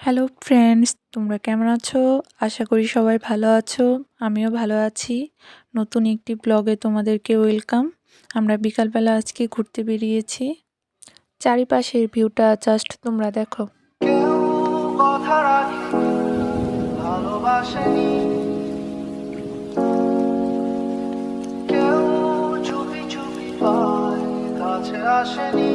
Hello friends তোমরা কেমন আছো? আশা করি সবাই ভালো আছো। আমিও ভালো আছি। নতুন একটি ব্লগে তোমাদেরকে ওয়েলকাম আমরা বিকালবেলা আজকে ঘুরতে বেরিয়েছি। চারিপাশের ভিউটা জাস্ট তোমরা দেখো। আসেনি।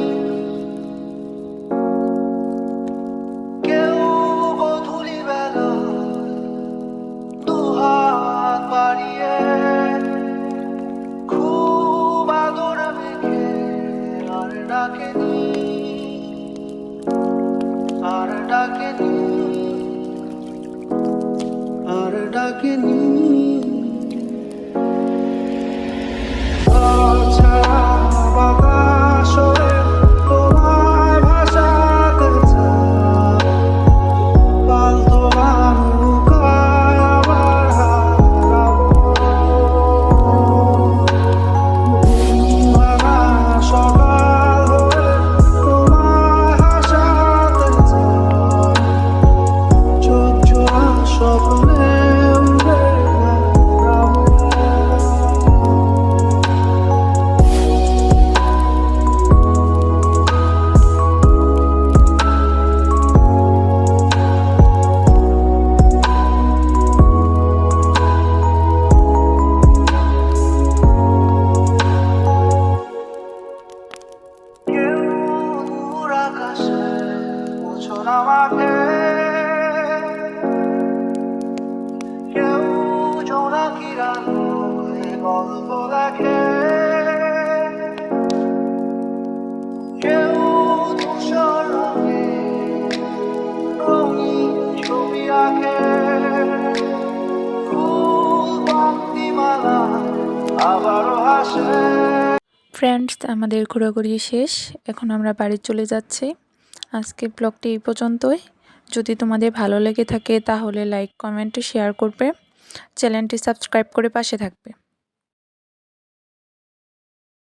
ডাকেনি আর ডাকেনি আর ডাকেনি। আমাকে কেউ জোনাকিরা গল্প লেখে কেউ ধূসর রঙে ফ্রেন্ডস আমাদের ঘোরাঘুরি শেষ। এখন আমরা বাড়ি চলে যাচ্ছি। আজকে ব্লগটি এই পর্যন্তই। যদি তোমাদের ভালো লেগে থাকে তাহলে লাইক কমেন্ট শেয়ার করবে। চ্যানেলটি সাবস্ক্রাইব করে পাশে থাকবে।